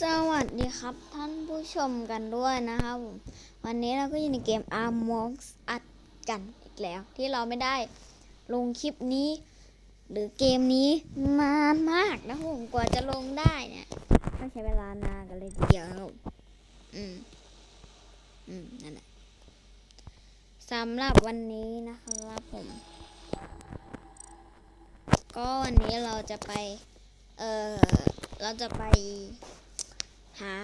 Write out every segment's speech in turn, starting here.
สวัสดีครับท่านผู้ชมกันด้วยนะครับผมวันนี้เราก็อยู่ในเกม a r m o x อัดกันอีกแล้ว ที่เราไม่ได้ลงคลิปนี้ หรือเกมนี้นานมากนะผมกว่าจะลงได้เนี่ยต้องใช้เวลานานกันเลยทีเดียวนะผมอืมอืมนั่นแหละสำหรับวันนี้นะครับผม ก็วันนี้เราจะไป เออเราจะไป หา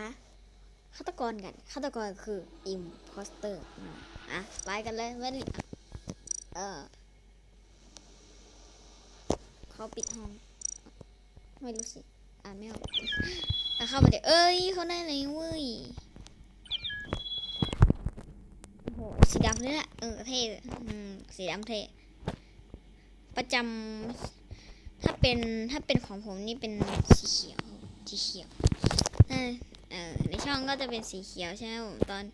ฆาตกรกันฆาตกรคือ imposter นะอะไปกันเลยไม่ได้อะเออเขาปิดห้อง ไม่รู้สิอ่านไม่ออกอะเข้ามาเดี๋ยวเอ้ยเขาได้เลยเว้ยโอ้โหสีดำเลยแหละเออเท่อืมสีดำเท่ประจำถ้าเป็นถ้าเป็นของผมนี่เป็นสีเขียวสีเขียว เออในช่องก็จะเป็นสีเขียวใช่ไหมผมตอน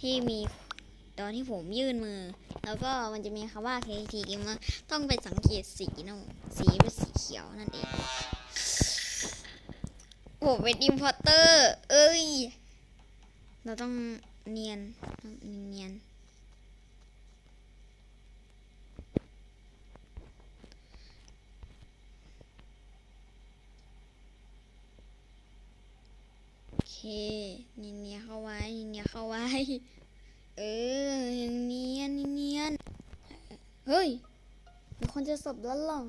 ที่มีตอนที่ผมยื่นมือ แล้วก็มันจะมีคำว่า KT Gamer ต้องไปสังเกตสีนะสีเป็นสีเขียวนั่นเองผมเป็นอิมพอร์เตอร์ เอ้ย เราต้องเนียนเนียน เคนียนเนียนเข้าไว้เนียนเนียเข้าไว้ เออเนียนเนียนเฮ้ยมีคนจะสบแล้วหรอ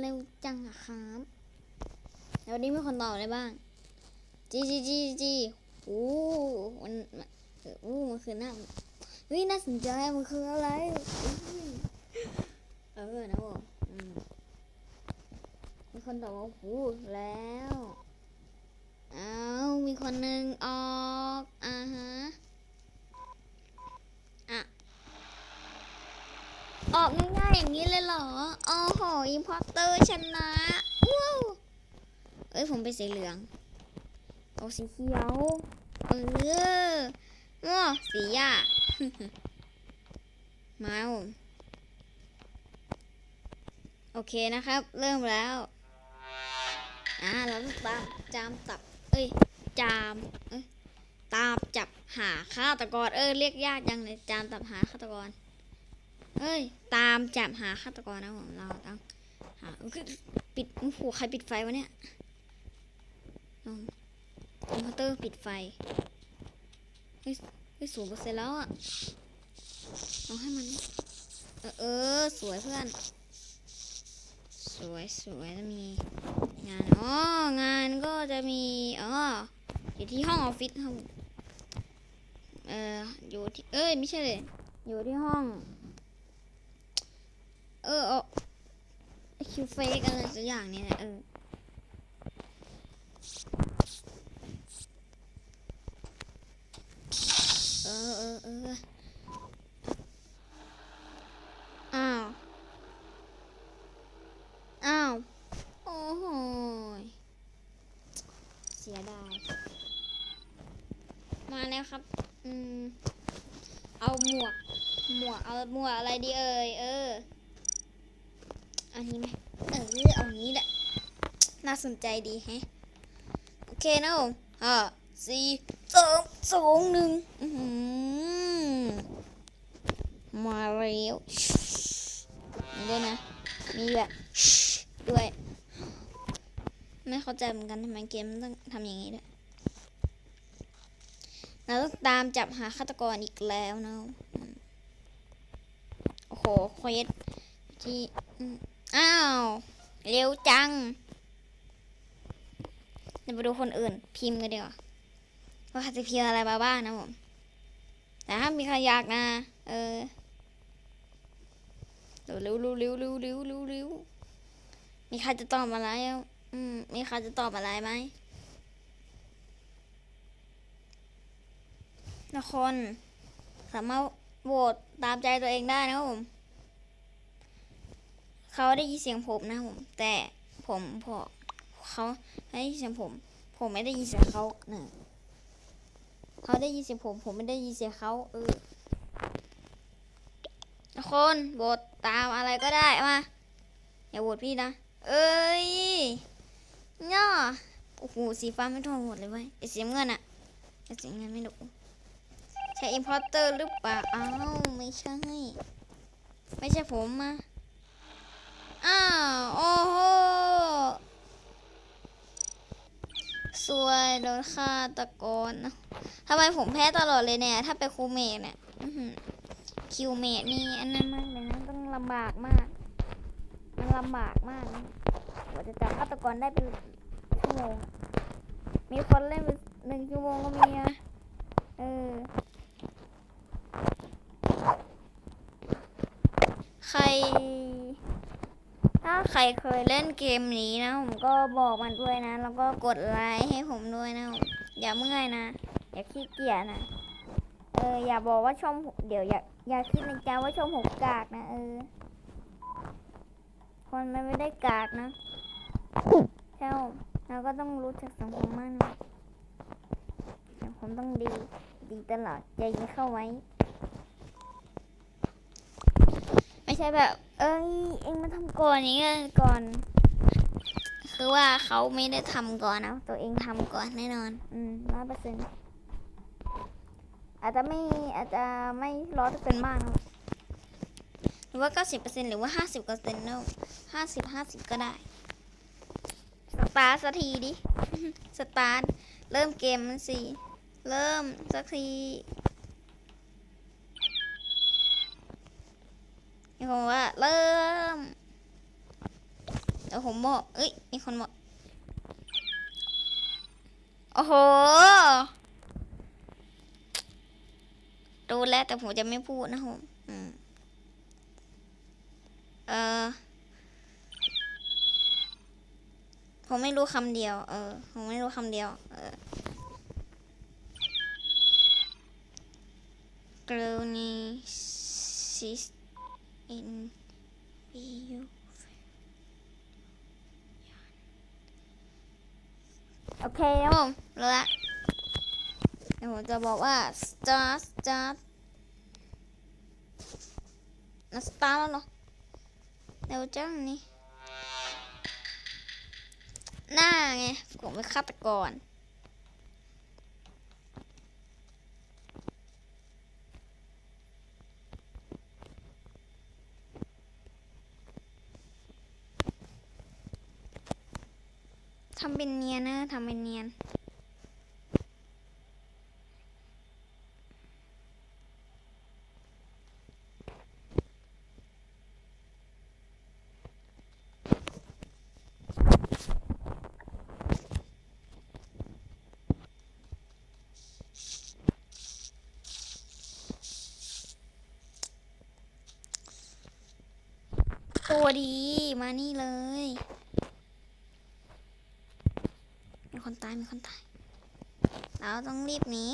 เร็วจังอะครับแล้ววันนี้มีคนตอบอะไรบ้าง จีจีจีจีโอ้มันมันเอออู้มันคือหน้าเฮ้ยน่าสนใจมันคืออะไร เออนะผมอืมมีคนตอบว่าโหูแล้ว อามีคนหนึ่งออกอ่าฮะอะออกง่ายๆอย่างนี้เลยเหรอโอ้โหอิมพอร์เตอร์ชนะว้าวเอ้ยผมเป็นสีเหลืองเอาสีเขียวเออว้าสีหญ้ามาผมโอเคนะครับ เริ่มแล้ว อ่า เราต้องตามจามตับ อ้ย จามเอ้ยตามจับหาฆาตกร เออเรียกยากจังเลยจามตับหาฆาตกร เอ้ย ตามจับหาฆาตกรนะผมเราต้องหาเอ้ยปิดโอ้โหใครปิดไฟวะเนี่ยน้องคอมพิวเตอร์ปิดไฟเฮ้ยเฮ้ยสูงเปอร์เซ็นต์แล้วอะเอาให้มัน เออเออสวยเพื่อน สวยสวยแล้วมีงานอ๋องานก็จะมีอ๋ออยู่ที่ห้องออฟฟิศครับเอออยู่ที่เอ้ยไม่ใช่เลยอยู่ที่ห้อง เออเออคิวเฟกอะไรสักอย่างเนี่แหละเออเออเออเออาว อ้าว โอ้โหย เสียดาย มาแล้วครับ อืม เอาหมวก หมวก เอาหมวกอะไรดีเอ่ย เออ อันนี้ไหมเออ เอาอันนี้แหละ น่าสนใจดีแฮะ โอเคนะผมห้าสี่สามสองหนึ่งมาแล้วนี่ด้วยนะ มีแบบด้วย ไม่เข้าใจเหมือนกันทำไมเกมต้องทำอย่างนี้ด้วยเราต้องตามจับหาฆาตกรอีกแล้วเนาะโอ้โหเควสที่อ้าว เร็วจังเดี๋ยวไปดูคนอื่น พิมพ์กันดีกว่าว่าคะพิมพ์อะไรมาบ้างนะผมแต่ถ้ามีใครอยากนะ เออเร็วเร็วเร็วเร็วเร็วเร็วมีใครจะตอบมาแล้ว อืม มีใครจะตอบอะไรไหมทุกคนสามารถโหวตตามใจตัวเองได้นะครับผม เขาได้ยินเสียงผมนะผม แต่ผมพอเขาได้ยินเสียงผม ผมไม่ได้ยินเสียงเขาเน่ะเขาได้ยินเสียงผม ผมไม่ได้ยินเสียงเขาเออทุกคนโหวตตามอะไรก็ได้มาอย่าโหวตพี่นะ เอ้ย ย่อโอ้โหสีฟ้าไม่โดนหมดเลยเว้ยไอสีเงินอะไอสีเงินไม่ดนใช่อินพอร์เตอร์หรือเปล่าอ้าวไม่ใช่ ไม่ใช่ผมมาอ้าวโอ้โหสวยโดนฆ่าตะกอนทำไมผมแพ้ตลอดเลยเนี่ย ถ้าไปครูเมกเนี่ยคิวเมกนี่อันนั้นมากเลยนะ ต้องลำบากมาก มันลำบากมากนะ กว่าจะจับฆาตกรได้เป็นชั่วโมง มีคนเล่นเป็นหนึ่งชั่วโมงก็มีอะเออ ใคร ถ้าใครเคยเล่นเกมนี้นะ ผมก็บอกมันด้วยนะ แล้วก็กดไลค์ให้ผมด้วยนะ อย่าเมื่อยนะ อย่าขี้เกียจนะ เออ อย่าบอกว่าช่องผมเดี๋ยวอย่าอย่าคิดในใจว่าช่องผมกากนะ เออ คนมันไม่ได้กากนะ ใช่เราก็ต้องรู้จักสังคมมากนะสังคมต้องดี ดีตลอดใจยิงเข้าไว้ ไม่ใช่แบบ เอ้ย เอ็งมาทำก่อนนี้ก่อน คือว่าเขาไม่ได้ทำก่อนนะตัวเองทำก่อนแน่นอน อืมร้อยเปอร์เซ็นต์อาจจะไม่อาจจะไม่ร้อยเปอร์เซ็นต์มากนะหรือว่าเก้าสิบเปอร์เซ็นต์หรือว่าห้าสิบเปอร์เซ็นต์เนอะห้าสิบห้าสิบก็ได้ ตาร์ทสักทีดิ สตาร์ท เริ่มเกมมันสิ เริ่มสักทีมีคนบอกว่าเริ่มเดี๋ยวผมบอกเอ้ย มีคนบอกโอ้โหรู้แล้วแต่ผมจะไม่พูดนะผมอืมเออ ผมไม่รู้คำเดียว เออ ผมไม่รู้คำเดียว เออกรณีซิส in view โอเคครับผมรู้ละเดี๋ยวผมจะบอกว่า Star star นะ Star แล้วเหรอเร็วจังนี่ หน้าไงผมเป็นฆาตกรทำเป็นเนียนนะทำเป็นเนียน ตัวดีมานี่เลย มีคนตายมีคนตาย เราต้องรีบหนี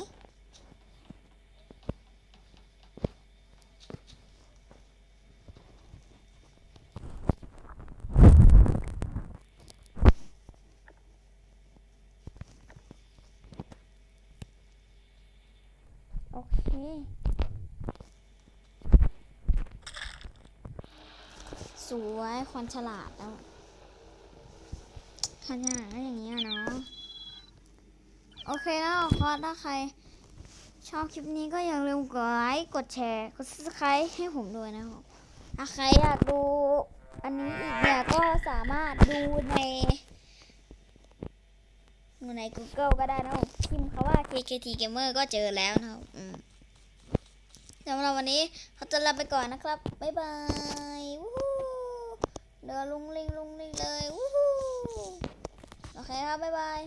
โอเค ส วยคนฉลาดแล้วขนาดก็อย่างนี้เนาะโอเคแล้วก็ถ้าใคร ชอบคลิปนี้ก็อย่าลืมกดไลค์กดแชร์ กด subscribe ให้ผมด้วยนะครับถ้าใครอยากดูอันนี้อีกเนี่ยก็สามารถดูในใน Google ก็ได้นะครับพิมพ์คำว่า KKT Gamer ก็เจอแล้วนะครับสำหรับวันนี้เขาจะลาไปก่อนนะครับ บ๊ายบาย เดินลุงลิงลุงลิงเลยวู้ฮู้โอเคครับบ๊ายบาย